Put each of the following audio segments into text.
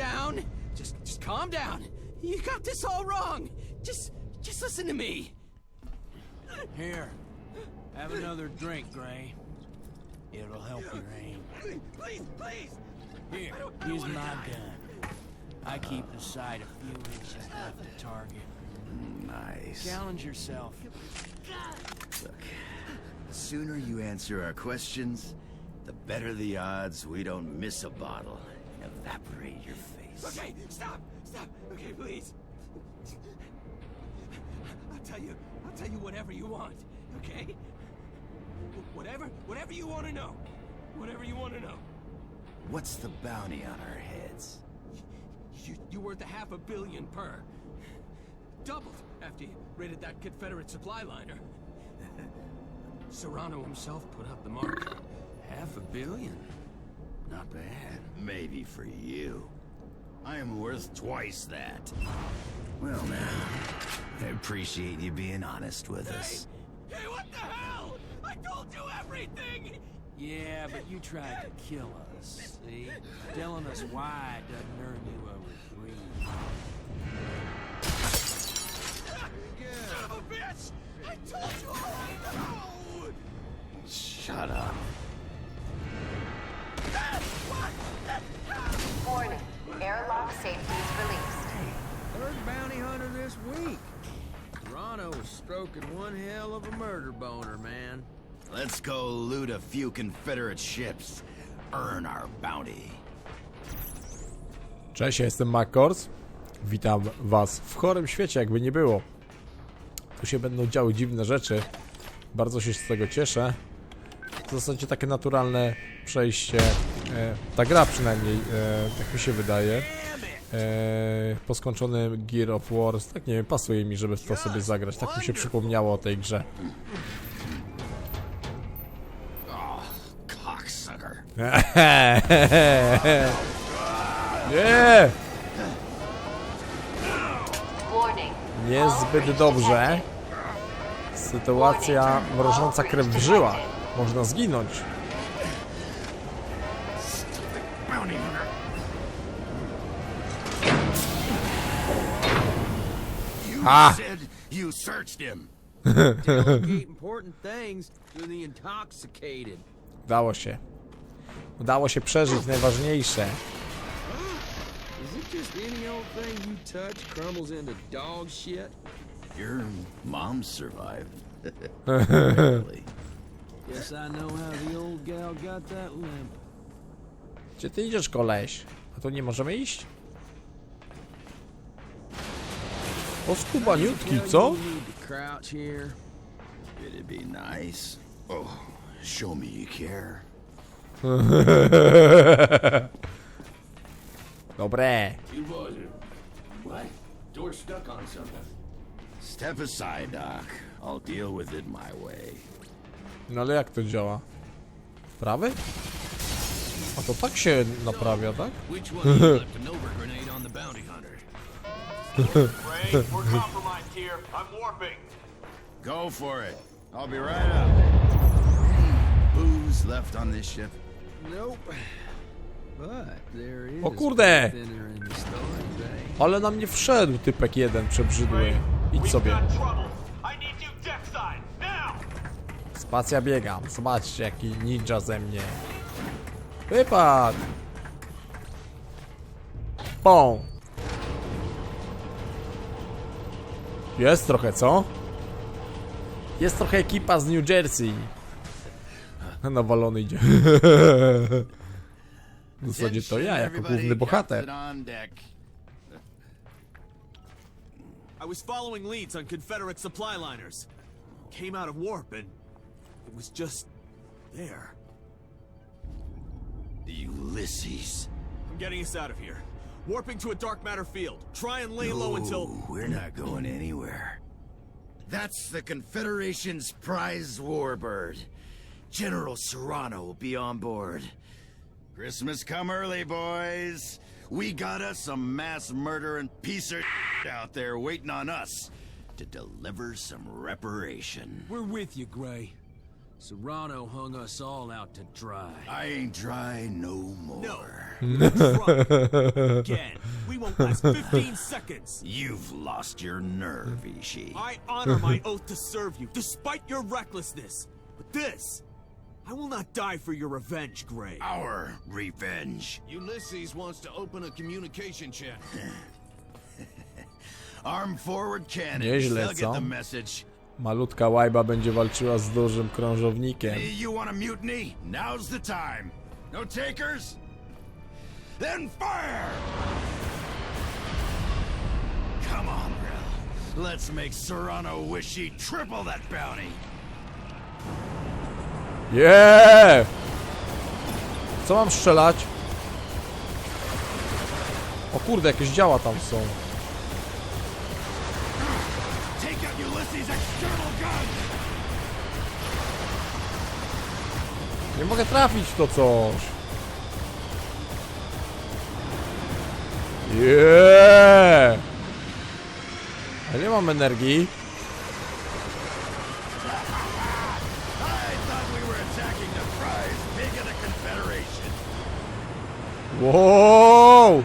down. Just, just calm down. You got this all wrong. Just, just listen to me. Here, have another drink, Gray. It'll help your aim. Please, please, please. Here, I don't- I don't use my die. gun. I keep the sight a few inches left the target. Nice. Challenge yourself. Look, the sooner you answer our questions, the better the odds we don't miss a bottle and evaporate your face. Okay, stop, stop. Okay, please. I'll tell you, I'll tell you whatever you want. Okay? Whatever, whatever you want to know. Whatever you want to know. What's the bounty on our heads? You, you're worth a half a billion per. Doubled after you raided that Confederate supply liner. Serrano himself put up the mark. Half a billion. Not bad. Maybe for you. I am worth twice that. Well, now, I appreciate you being honest with us. Hey, what the hell? I told you everything! Yeah, but you tried to kill us, see? Telling us why doesn't earn you a reprieve. Son of a bitch! I told you all I know! Shut up. Safety is released. Third bounty hunter this week. Toronto was stroking one hell of a murder boner, man. Let's go loot a few Confederate ships. Earn our bounty. Cześć, ja jestem McCors. Witam was w chorym świecie, jakby nie było. Tu się będą działy dziwne rzeczy. Bardzo się z tego cieszę. W zasadzie takie naturalne przejście. E, ta gra przynajmniej, e, tak mi się wydaje. E, po skończonym Gear of Wars, tak nie wiem, pasuje mi, żeby to sobie zagrać. Tak mi się przypomniało o tej grze. Nie! Niezbyt dobrze. Sytuacja mrożąca krew w żyłach. Można zginąć. You Ah. said you searched him. Important things to the intoxicated. Udało się. Udało się przeżyć najważniejsze. Is it just any old thing you touch crumbles into dog shit? Your mom survived. Barely. Guess I know how the old gal got that limp. Gdzie ty idziesz, koleś? A tu nie możemy iść? O skubaniutki, co? It'd be nice. Oh, show me you care. Dobre. You boys are... What? Door stuck on something. Step aside, Doc. I'll deal with it my way. No ale jak to działa? Prawy? A to tak się naprawia, tak? We're compromised here. I'm warping. Go for it. I'll be right up. Any booze left on this ship? Nope. But there is O kurde! Ale na mnie wszedł typek jeden przebrzydły. Idź We've sobie. got trouble. I need you deckside, now! Spacja biegam. Zobaczcie jaki ninja ze mnie. Wypadł! Pą! Jest trochę, co? Jest trochę ekipa z New Jersey. Nawalony idzie. W zasadzie to ja jako główny bohater. I was following leads on Confederate supply liners. Came out of warp and it was just there. Ulysses. I'm getting us out of here. Warping to a dark matter field. Try and lay low until. We're not going anywhere. That's the Confederation's prize warbird. General Serrano will be on board. Christmas come early, boys. We got us some mass murder and piece of out there waiting on us to deliver some reparation. We're with you, Gray. Serrano hung us all out to dry. I ain't dry no more. No. Try. Again. We won't last 15 seconds. You've lost your nerve, Ishi. I honor my oath to serve you, despite your recklessness. But this, I will not die for your revenge, Gray. Our revenge. Ulysses wants to open a communication channel. Arm forward cannon. They'll get the message. Malutka łajba będzie walczyła z dużym krążownikiem. You want a mutiny? Now's the time. No takers? Then fire! Come on, Rel. Let's make Serrano wish he triple that bounty. Yeah! Co mam strzelać? O kurde, jakieś działa tam są. Nie mogę trafić to coś. Yeah! Ja nie mam energii. Wow!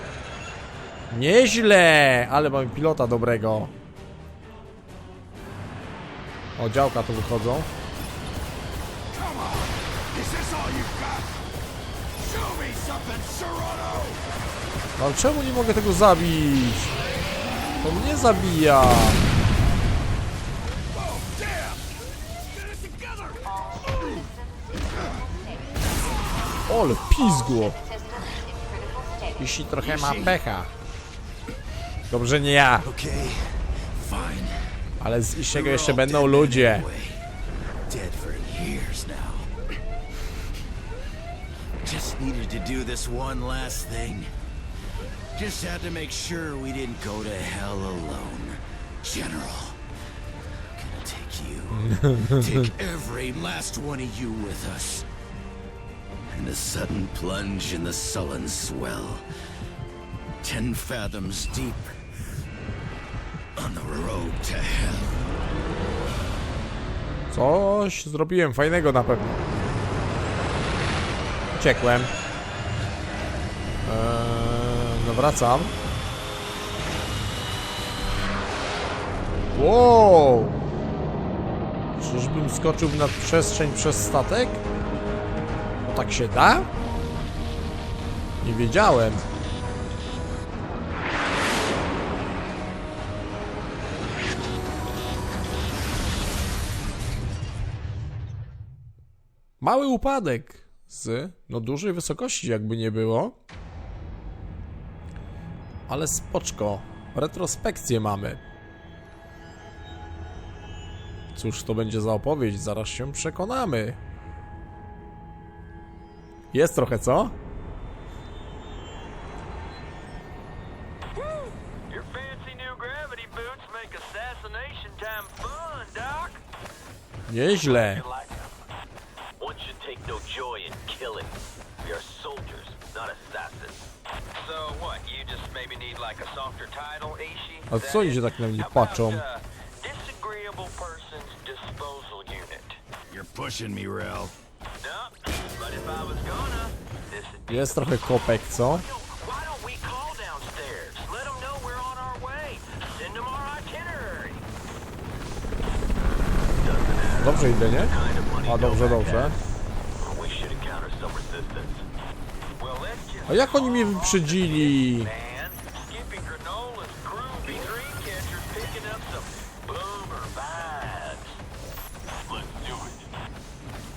Nieźle! Ale mamy pilota dobrego. O, działka tu wychodzą. Ale czemu nie mogę tego zabić? To mnie zabija. Ole, pizgło. Jeśli trochę ma pecha. Dobrze nie ja, ale z were jeszcze będą ludzie. To do this one last thing. Just had to make sure we didn't go to hell alone. General, I'm gonna take you. take every last one of you with us. And a sudden plunge in the sullen swell. Ten fathoms deep. On the road to hell. Coś zrobiłem fajnego na pewno. Uciekłem. Eee, no wracam. Wow! Czyżbym skoczył w nadprzestrzeń przez statek? No tak się da? Nie wiedziałem. Mały upadek z no dużej wysokości jakby nie było. Ale spoczko. Retrospekcję mamy. Cóż to będzie za opowieść? Zaraz się przekonamy. Jest trochę, co? Your a co oni się tak na mnie patrzą? be Jest trochę kopek, co? Dobrze idę, nie? A dobrze, dobrze. A jak oni mnie wyprzedzili?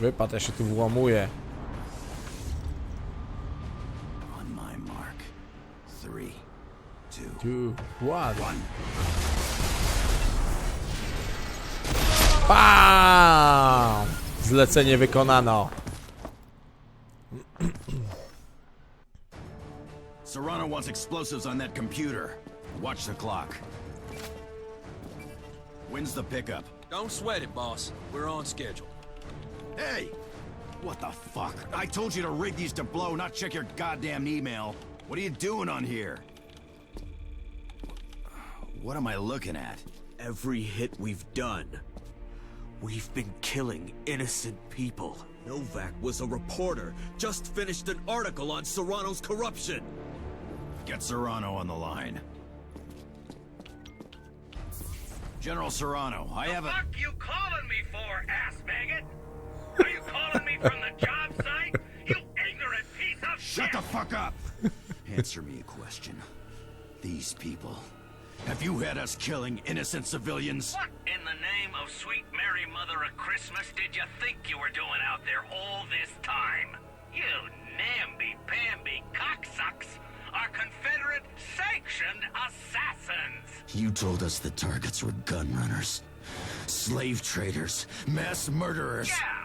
Wypad, ja się tu włamuję. Two, one. Bam! Zlecenie wykonano. Serrano wants explosives on that computer. Watch the clock. When's the pickup? Don't sweat it, boss. We're on schedule. Hey! What the fuck? I told you to rig these to blow, not check your goddamn email. What are you doing on here? What am I looking at? Every hit we've done. We've been killing innocent people. Novak was a reporter, just finished an article on Serrano's corruption. Get Serrano on the line. General Serrano, I have a. fuck you calling me for, ass from the job site? You ignorant piece of Shut shit! the fuck up! Answer me a question. These people. Have you had us killing innocent civilians? What in the name of sweet Mary Mother of Christmas did you think you were doing out there all this time? You namby-pamby cocksucks are Confederate sanctioned assassins! You told us the targets were gun runners, slave traders, mass murderers. Yeah,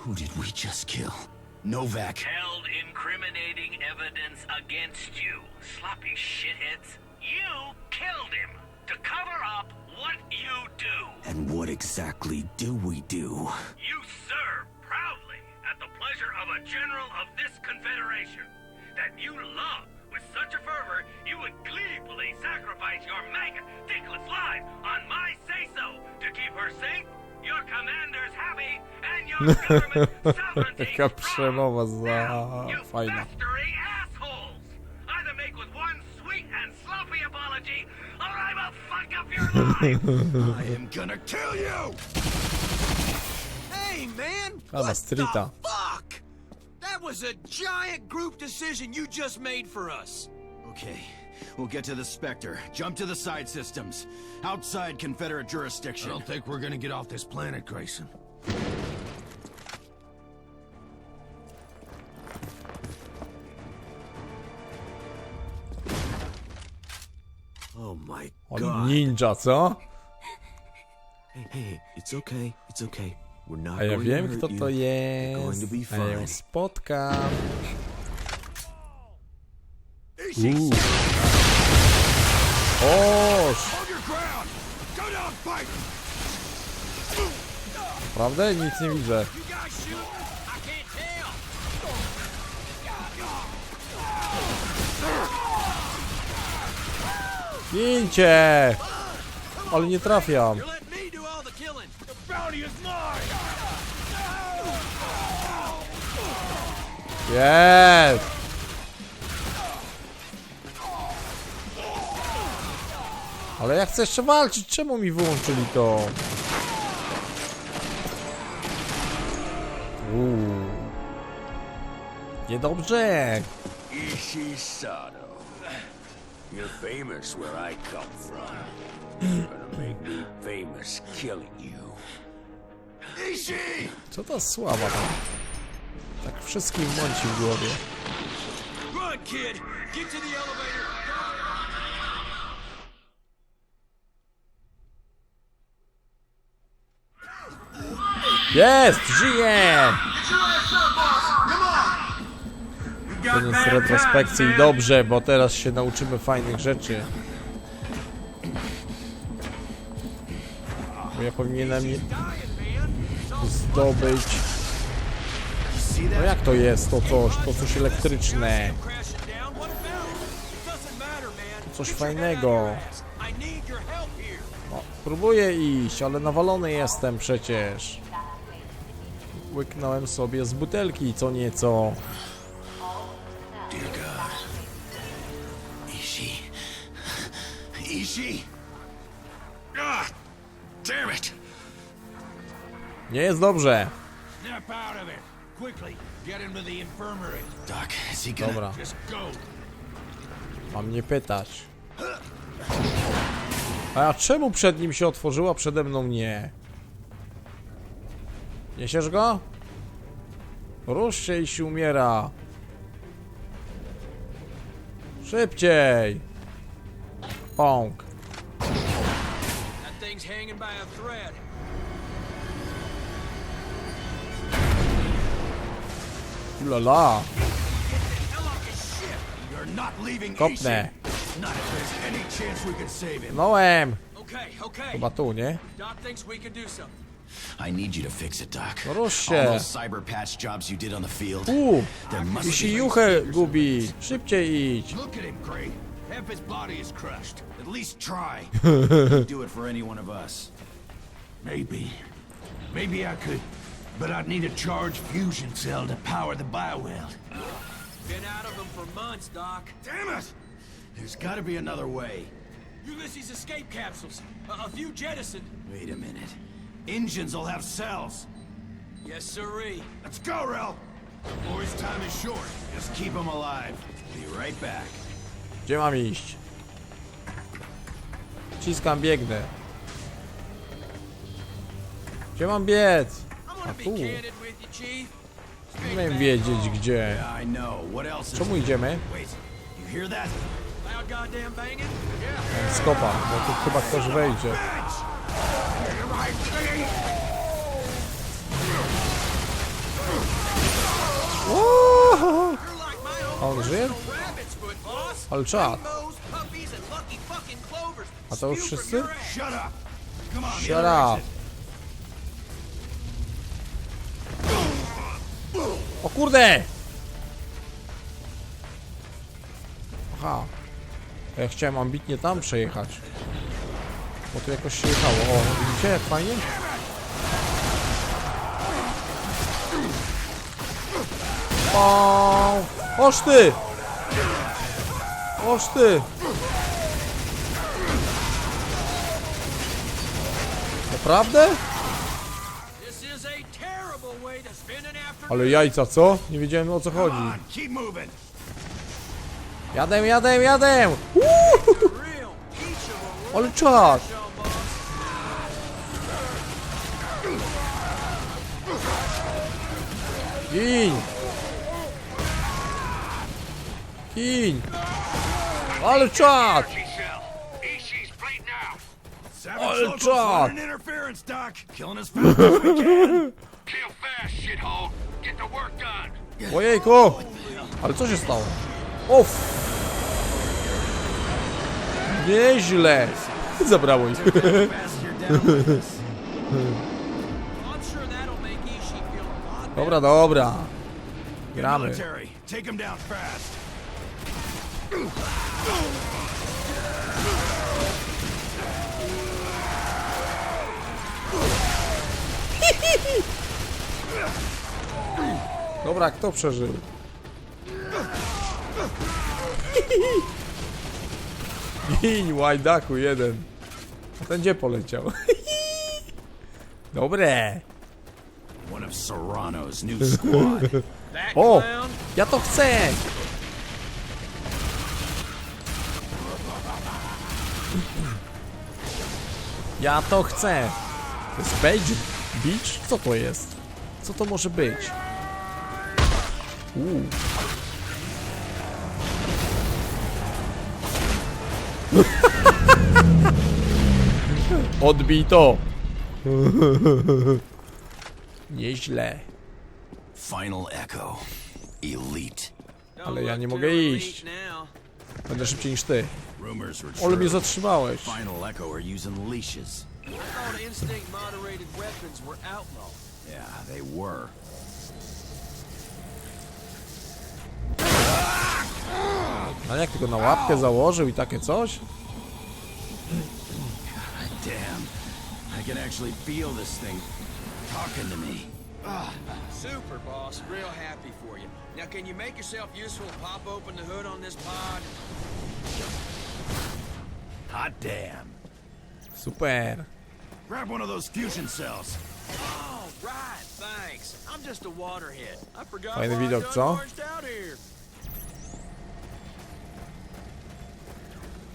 Who did we just kill? Novak. held incriminating evidence against you, sloppy shitheads. You killed him to cover up what you do. And what exactly do we do? You serve proudly at the pleasure of a general of this confederation that you love with such a fervor you would gleefully sacrifice your maggot, dickless lives on my say-so to keep her safe, your commanders happy, and your government sovereignty Jaka strong. przemowa za Now, you fajna. festering assholes! Either make with one sweet and sloppy apology, or I will fuck up your life! I am gonna kill you! Hey, man! A, na What streeta. the fuck? That was a giant group decision you just made for us. Okay, we'll get to the Spectre. Jump to the side systems. Outside Confederate jurisdiction. I don't think we're gonna get off this planet, Grayson. Oh my Ale god. ninja, co? Hey, hey, it's okay. It's okay. We're not A ja going wiem, to hurt kto you. to You're going to jest. be A ja ją fine. spotkam. Uuu. Oż! Prawda? Nic nie widzę. Gincie! Ale nie trafiam. You're Ale ja chcę jeszcze walczyć, czemu mi wyłączyli to? Uuu. Niedobrze! Ishi Sato. You're famous where I come from. You're gonna make me famous killing you. Ishi! Co ta sława tam? Tak wszystkim mąci w głowie. Run, kid! Get to the elevator! Jest! Żyje! Koniec retrospekcji i dobrze, bo teraz się nauczymy fajnych rzeczy. Bo ja powinienem zdobyć... No jak to jest to coś? To coś elektryczne. Man. Coś fajnego. No, próbuję iść, ale nawalony jestem przecież. Łyknąłem sobie z butelki co nieco. Ah! Nie jest dobrze. Dobra, mam nie pytać. A czemu przed nim się otworzyła, przede mną nie? Niesiesz go? Rusz się i się umiera. Szybciej! Pąk. Ulala. Kopnę. Okay. Chyba tu, nie? Doc thinks we can do something. I need you to fix it, Doc. No rusz All those cyber patch jobs you did on the field. U, There must i be... się juchę gubi. Szybciej idź. Look at him, Gray. Half his body is crushed. At least try. Do it for any one of us. Maybe. Maybe I could. But I'd need a charged fusion cell to power the bioweld. Been out of them for months, Doc. Damn it! There's gotta be another way. Ulysses escape capsules. A, a few jettisoned. Wait a minute. Engines will have cells. Yes, sirree. Let's go, Rel! Boys, time is short. Just keep them alive. Be right back. Gdzie mam iść? Ciskam, biegnę. Gdzie mam biec? I'm A tu. wiem wiedzieć gdzie. Czemu idziemy? Skopa, bo tu chyba ktoś wejdzie. A on żyje? Ale czad. A to już wszyscy? Shut up! O kurde! Aha. Ja chciałem ambitnie tam przejechać. Bo tu jakoś się jechało. O, widzicie fajnie? O, Oż ty! Oż ty! Naprawdę? Ale jajca, co? Nie wiedziałem o co chodzi. Jadę, jadę, jadę! Uuu, Real. Each of a ale czad! Ale czad! Ojejku! Ale co się stało? Uff! Nieźle! Zabrało ich. Dobra, dobra. Gramy. Dobra, kto przeżył? Gin, łajdaku jeden. A ten gdzie poleciał? Dobre. One of Serrano's new squad. O! Ja to chcę! Ja to chcę! To jest beige? Beach? Co to jest? Co to może być? Uuu. Odbito! Nieźle. Final Echo. Elite. Ale ja nie mogę iść. Będę szybciej niż ty. Ale mnie zatrzymałeś. Final Echo are using leashes. I instinct moderated weapons were outlawed. Yeah, they were. A jak tylko na łapkę założył i takie coś? Damn. I can actually feel this thing talking to me. Super, boss. Real happy for you. Now, can you make yourself useful and pop open the hood on this pod? Hot damn. Super. Grab one of those fusion cells. Oh, right. Thanks. I'm just a waterhead. I forgot Fajny why I widok, co? out here.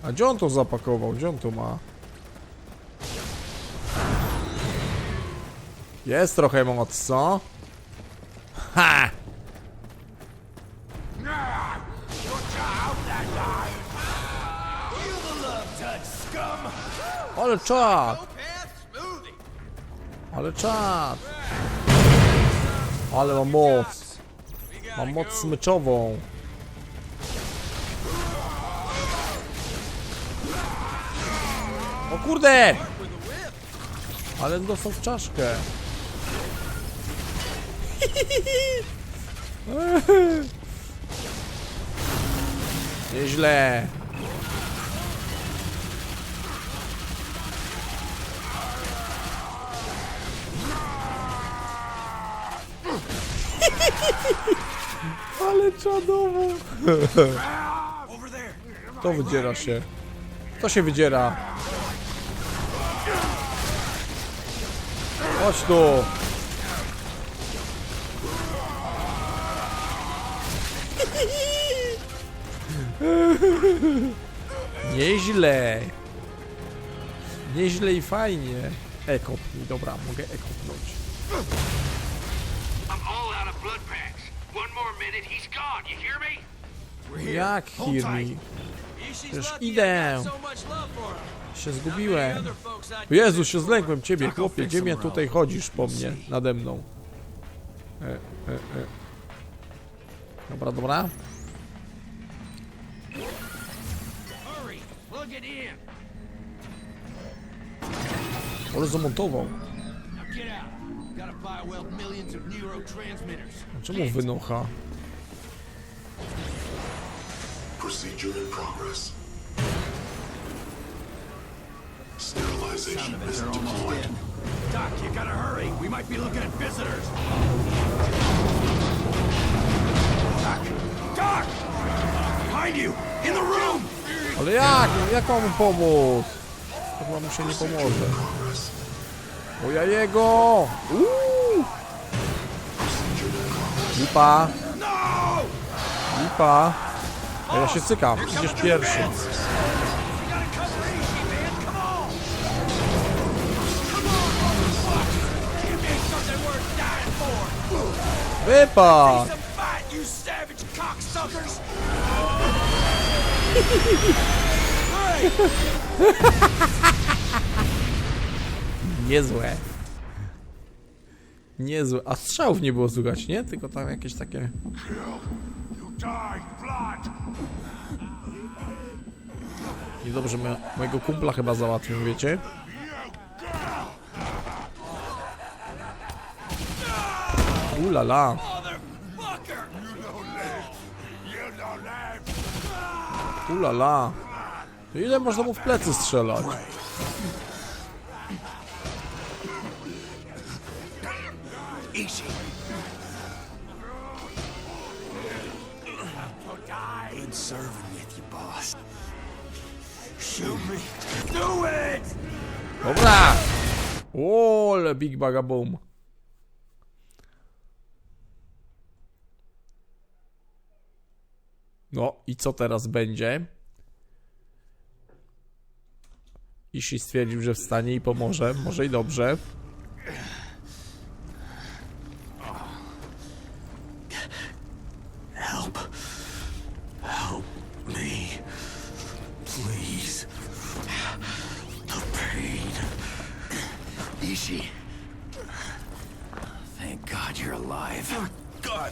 A gdzie on to zapakował? Gdzie on to ma? Jest trochę moc, co? Ha! Ale czad! Ale czad! Ale mam moc! Mam moc smyczową. O kurde! Ale dostał w czaszkę. Nieźle. Ale czadowo. To wydziera się. To się wydziera. Chodź tu. Nieźle. Nieźle i fajnie. Ekopnij, dobra, mogę ekopnąć. You hear me? Jak lucky idę. Się zgubiłem. Jezu, się zlękłem ciebie, chłopie. Gdzie mnie tutaj chodzisz po mnie, nade mną? E, e, e. Dobra, dobra. Hurry, plug it in. Ale zamontował. Now get out. Gotta bioweld millions of neurotransmitters. Czemu wynocha? Procedure in progress. Sterilization is deployed. Doc, you gotta hurry. We might be looking at visitors. Doc! Doc! Behind you! In the room! Ale jak? Jak mam mu pomóc? Chyba mu się nie pomoże. O ja jego! Uuu! Lipa! Lipa! A ja się cykam, idziesz pierwszy. We Niezłe. Niezłe. A strzałów nie było słychać, nie? Tylko tam jakieś takie... I dobrze, mo mojego kumpla chyba załatwił, wiecie? Ulala. Ulala. Ile można mu w plecy strzelać? Dobra! Ole, big baga boom. No i co teraz będzie? Ishi stwierdził, że wstanie i pomoże. Może i dobrze. Help. Help me. Please. The pain. Ishi. Thank God you're alive. God!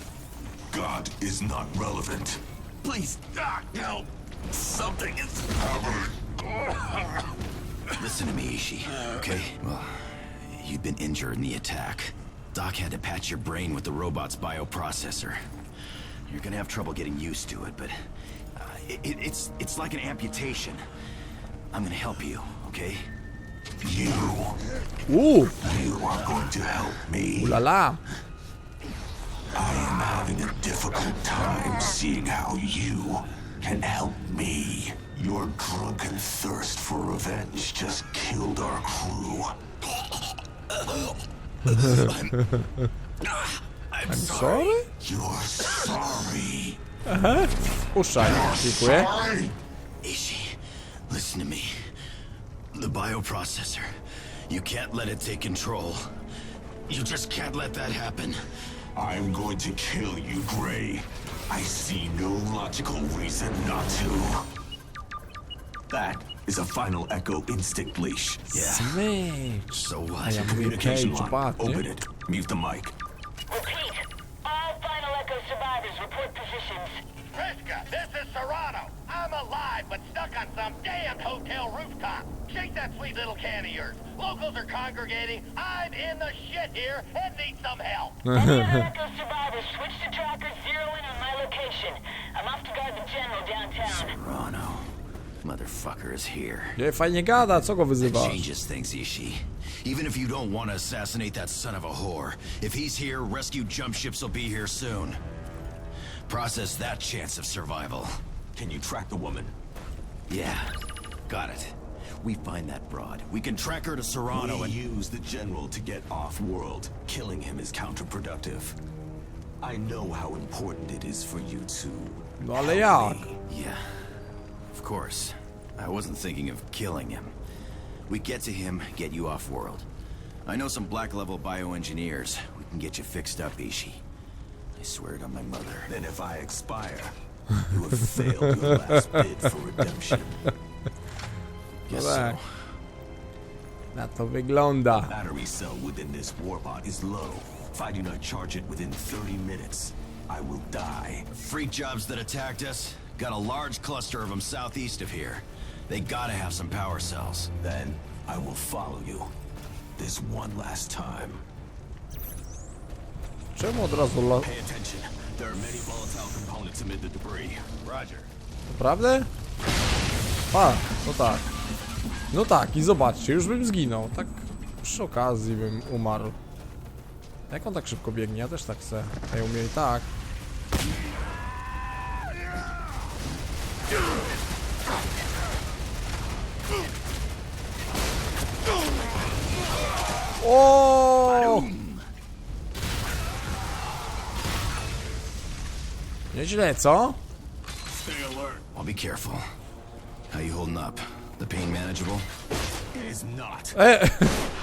God is not relevant. Please, Doc, help. Something is happening. Listen to me, Ishi, okay? Well, you've been injured in the attack. Doc had to patch your brain with the robot's bioprocessor. You're gonna have trouble getting used to it, but uh, it, it- it's it's like an amputation. I'm gonna help you, okay? You, Uuu, you are going to help me. ulala. I am having a difficult time seeing how you can help me. Your drunken thirst for revenge just killed our crew. I'm, Sorry? You're sorry. Puszczaj. Dziękuję. Ishi, listen to me. The bioprocessor. You can't let it take control. You just can't let that happen. I'm going to kill you, Gray. I see no logical reason not to. That is a final Echo instinct leash. Yeah. Smycz. So A what? ja mówię Communication cage line. Open it. Mute the mic. Repeat. All Final Echo survivors report positions. Kreska, this is Serrano. I'm alive, but stuck on some damned hotel rooftop. Shake that sweet little can of yours. Locals are congregating. I'm in the shit here and need some help. Any other Echo survivors, switch to tracker, zero in on my location. I'm off to guard the general downtown. Serrano. Motherfucker is here. Nie, fajnie gada, co go That wyzywasz? changes things, Ishi. Even if you don't want to assassinate that son of a whore, if he's here, rescue jump ships will be here soon. Process that chance of survival. Can you track the woman? Yeah, got it. We find that broad. We can track her to Serrano we and... use the general to get off-world. Killing him is counterproductive. I know how important it is for you to... No ale help me. Yeah, of course. I wasn't thinking of killing him. We get to him, get you off-world. I know some black-level bioengineers. We can get you fixed up, Ishi. I swear it on my mother. Then if I expire, you have failed your last bid for redemption. Guess tak. so. Na to wygląda. Battery cell within this warbot is low. If I do not charge it within 30 minutes, I will die. Freak jobs that attacked us. Got a large cluster of them southeast of here. They gotta have some power cells. Then I will follow you. This one last time. Czemu od razu lo... Pay attention. Naprawdę? A, no tak. No tak, i zobaczcie, już bym zginął. Tak przy okazji bym umarł. Jak on tak szybko biegnie? Ja też tak chcę. A ja umiem i tak. O! Nieźle, co? Stay alert. I'll be careful. How you holding up? The pain manageable? It is not. E,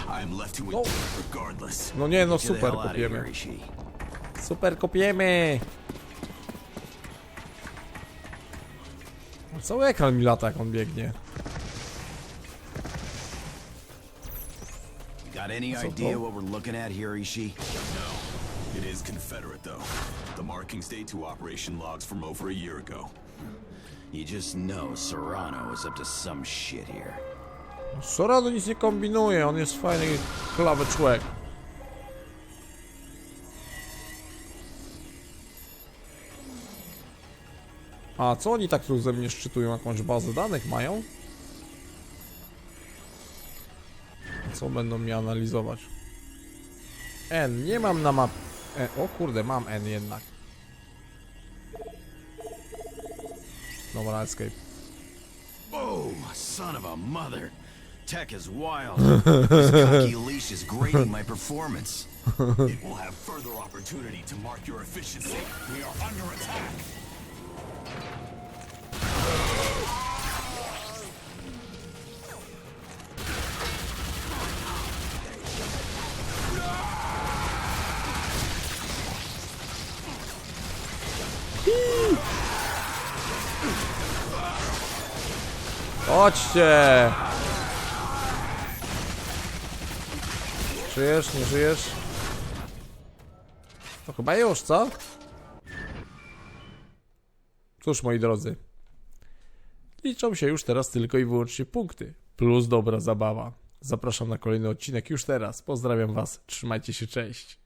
I am left to endure regardless. no nie, no super kopiemy. Super kopiemy! Cały ekran mi lata, jak on biegnie. Got any idea what we're looking at here, Ishi? Is Confederate, though. The markings date to operation logs from over a year ago. You just know Serrano is up to some shit here. Sorado nic nie kombinuje, on jest fajny, klawy człowiek. A co oni tak tu ze mnie szczytują? Jakąś bazę danych mają? Co będą mi analizować? N, nie mam na map... E, o kurde, mam N jednak. Dobra, escape. Oh, son of a mother. Tech is wild. this cocky leash is grading my performance. It will have further opportunity to mark your efficiency. We are under attack. Chodźcie! Żyjesz, nie żyjesz? To chyba już, co? Cóż, moi drodzy. Liczą się już teraz tylko i wyłącznie punkty. Plus dobra zabawa. Zapraszam na kolejny odcinek już teraz. Pozdrawiam Was. Trzymajcie się, cześć.